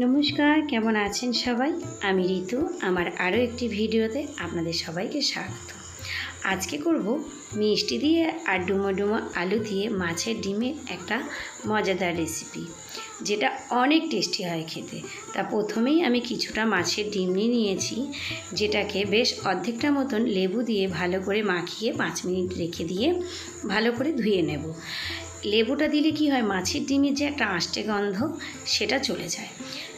নমস্কার, কেমন আছেন সবাই? আমি ঋতু, আমার আরও একটি ভিডিওতে আপনাদের সবাইকে স্বাগত। আজকে করব মিষ্টি দিয়ে আর ডুমো ডুমো আলু দিয়ে মাছের ডিমের একটা মজাদার রেসিপি, যেটা অনেক টেস্টি হয় খেতে। তা প্রথমেই আমি কিছুটা মাছের ডিম নিয়ে নিয়েছি, যেটাকে বেশ অর্ধেকটা মতন লেবু দিয়ে ভালো করে মাখিয়ে পাঁচ মিনিট রেখে দিয়ে ভালো করে ধুয়ে নেব। লেবুটা দিলে কি হয়? মাছের ডিমের যে একটা আষ্টে গন্ধ, সেটা চলে যায়।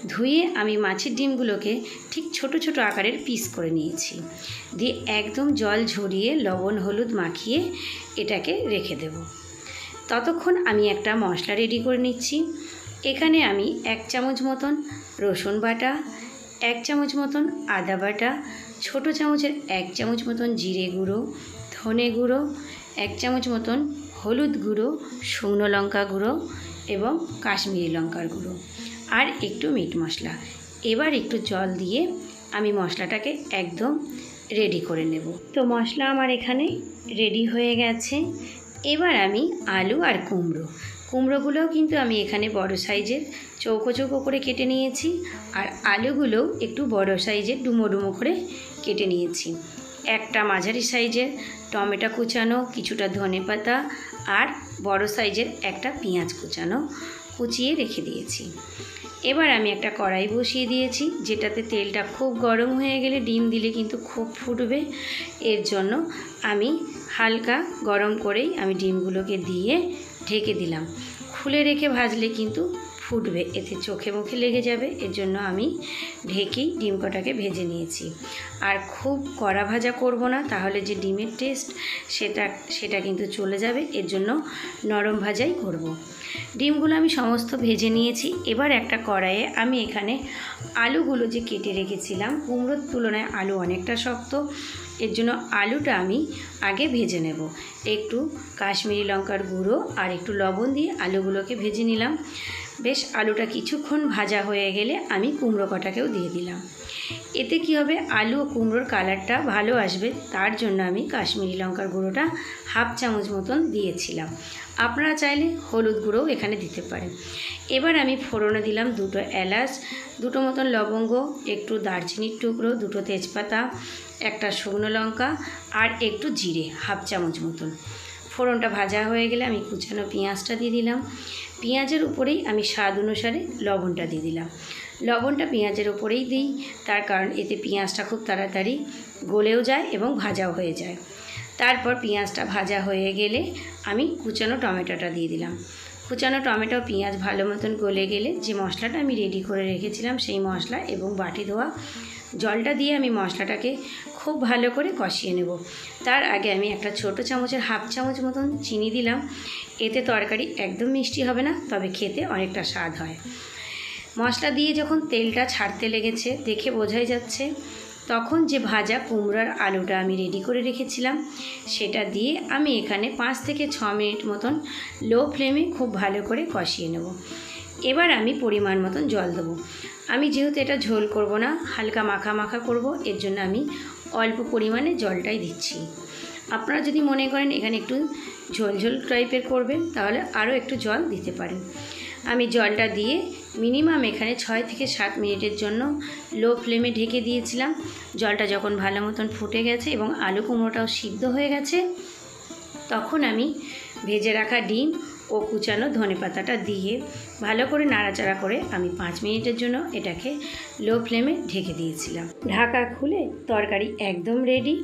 ধুয়ে আমি মাছের ডিমগুলোকে ঠিক ছোট ছোট আকারের পিস করে নিয়েছি। দিয়ে একদম জল ঝরিয়ে লবণ, হলুদ মাখিয়ে এটাকে রেখে দেব। ততক্ষণ আমি একটা মশলা রেডি করে নিচ্ছি। এখানে আমি এক চামচ মতন রসুন বাটা, এক চামচ মতন আদা বাটা, ছোটো চামচের এক চামচ মতন জিরে গুঁড়ো, ধনে গুঁড়ো, এক চামচ মতন হলুদ গুঁড়ো, শুকনো লঙ্কা গুঁড়ো এবং কাশ্মীরি লঙ্কার গুঁড়ো আর একটু মিট মশলা। এবার একটু জল দিয়ে আমি মশলাটাকে একদম রেডি করে নেব। তো মশলা আমার এখানে রেডি হয়ে গেছে। এবার আমি আলু আর কুমড়ো। কুমড়োগুলোও কিন্তু আমি এখানে বড় সাইজের চৌকো চৌকো করে কেটে নিয়েছি আর আলুগুলোও একটু বড় সাইজের ডুমো ডুমো করে কেটে নিয়েছি। একটা মাঝারি সাইজের টমেটো কুচানো, কিছুটা ধনে পাতা আর বড় সাইজের একটা পেঁয়াজ কুচানো কুচিয়ে রেখে দিয়েছি। এবার আমি একটা কড়াই বসিয়ে দিয়েছি, যেটাতে তেলটা খুব গরম হয়ে গেলে ডিম দিলে কিন্তু খুব ফুটবে। এর জন্য আমি হালকা গরম করেই আমি ডিমগুলোকে দিয়ে ঢেকে দিলাম। খুলে রেখে ভাজলে কিন্তু ফুটবে। এতে চোখে মুখে লেগে যাবে। এর জন্য আমি ঢেকেই ডিম কটাকে ভেজে নিয়েছি। আর খুব কড়া ভাজা করব না, তাহলে যে ডিমের টেস্ট সেটা সেটা কিন্তু চলে যাবে। এর জন্য নরম ভাজাই করব। ডিমগুলো আমি সমস্ত ভেজে নিয়েছি। এবার একটা কড়াইয়ে আমি এখানে আলুগুলো যে কেটে রেখেছিলাম, কুমড়োর তুলনায় আলু অনেকটা শক্ত, এর জন্য আলুটা আমি আগে ভেজে নেব। একটু কাশ্মীরি লঙ্কার গুঁড়ো আর একটু লবণ দিয়ে আলুগুলোকে ভেজে নিলাম। বেশ আলুটা কিছুক্ষণ ভাজা হয়ে গেলে আমি কুমড়ো কটাকেও দিয়ে দিলাম। এতে কি হবে? আলু ও কুমড়োর কালারটা ভালো আসবে, তার জন্য আমি কাশ্মীরি লঙ্কার গুঁড়োটা হাফ চামচ মতন দিয়েছিলাম। আপনারা চাইলে হলুদ গুঁড়োও এখানে দিতে পারেন। এবার আমি ফোড়নে দিলাম দুটো এলাচ, দুটো মতন লবঙ্গ, একটু দারচিনির টুকরো, দুটো তেজপাতা, একটা শুকনো লঙ্কা আর একটু জিরে, হাফ চামচ মতন। ফোড়নটা ভাজা হয়ে গেলে আমি কুচানো পেঁয়াজটা দিয়ে দিলাম। পেঁয়াজের উপরেই আমি স্বাদ অনুসারে লবণটা দিয়ে দিলাম। লবণটা পেঁয়াজের ওপরেই দিই, তার কারণ এতে পেঁয়াজটা খুব তাড়াতাড়ি গলেও যায় এবং ভাজাও হয়ে যায়। তারপর পেঁয়াজটা ভাজা হয়ে গেলে আমি কুচানো টমেটোটা দিয়ে দিলাম। কুচানো টমেটো পেঁয়াজ ভালো মতন গলে গেলে যে মশলাটা আমি রেডি করে রেখেছিলাম সেই মশলা এবং বাটি ধোয়া জলটা দিয়ে আমি মশলাটাকে খুব ভালো করে কষিয়ে নেব। তার আগে আমি একটা ছোট চামচের হাফ চামচ মতন চিনি দিলাম। এতে তরকারি একদম মিষ্টি হবে না, তবে খেতে অনেকটা স্বাদ হয়। মশলা দিয়ে যখন তেলটা ছাড়তে লেগেছে, দেখে বোঝাই যাচ্ছে, তখন যে ভাজা কুমড়ার আলুটা আমি রেডি করে রেখেছিলাম, সেটা দিয়ে আমি এখানে পাঁচ থেকে ছ মিনিট মতন লো ফ্লেমে খুব ভালো করে কষিয়ে নেব। এবার আমি পরিমাণ মতন জল দেবো। আমি যেহেতু এটা ঝোল করব না, হালকা মাখা মাখা করব, এর জন্য আমি অল্প পরিমাণে জলটাই দিচ্ছি। আপনারা যদি মনে করেন এখানে একটু ঝোল ঝোল টাইপের করবেন, তাহলে আরও একটু জল দিতে পারেন। আমি জলটা দিয়ে মিনিমাম এখানে ছয় থেকে সাত মিনিটের জন্য লো ফ্লেমে ঢেকে দিয়েছিলাম। জলটা যখন ভালো মতন ফুটে গেছে এবং আলু কুমড়োটাও সিদ্ধ হয়ে গেছে, তখন আমি ভেজে রাখা ডিম ও কুচানো ধনে পাতাটা দিয়ে ভালো করে নাড়াচাড়া করে আমি পাঁচ মিনিটের জন্য এটাকে লো ফ্লেমে ঢেকে দিয়েছিলাম। ঢাকা খুলে তরকারি একদম রেডি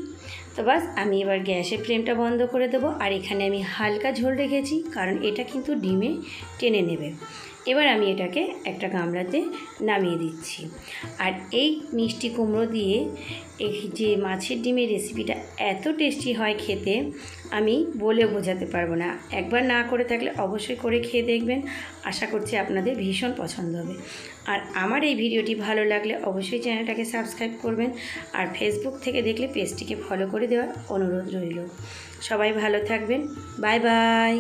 তো বাস, আমি এবার গ্যাসের ফ্লেমটা বন্ধ করে দেবো। আর এখানে আমি হালকা ঝোল রেখেছি, কারণ এটা কিন্তু ডিমে টেনে নেবে। এবার আমি এটাকে একটা গামলাতে নামিয়ে দিচ্ছি। আর এই মিষ্টি কুমড়ো দিয়ে এই যে মাছের ডিমের রেসিপিটা এত টেস্টি হয় খেতে, আমি বলে বোঝাতে পারব না। একবার না করে থাকলে অবশ্যই করে খেয়ে দেখবেন। আশা করছি আপনাদের ভীষণ পছন্দ হবে। আর আমার এই ভিডিওটি ভালো লাগলে অবশ্যই চ্যানেলটাকে সাবস্ক্রাইব করবেন। আর ফেসবুক থেকে দেখলে পেজটিকে ফলো করে দেওয়ার অনুরোধ রইল। সবাই ভালো থাকবেন। Bye bye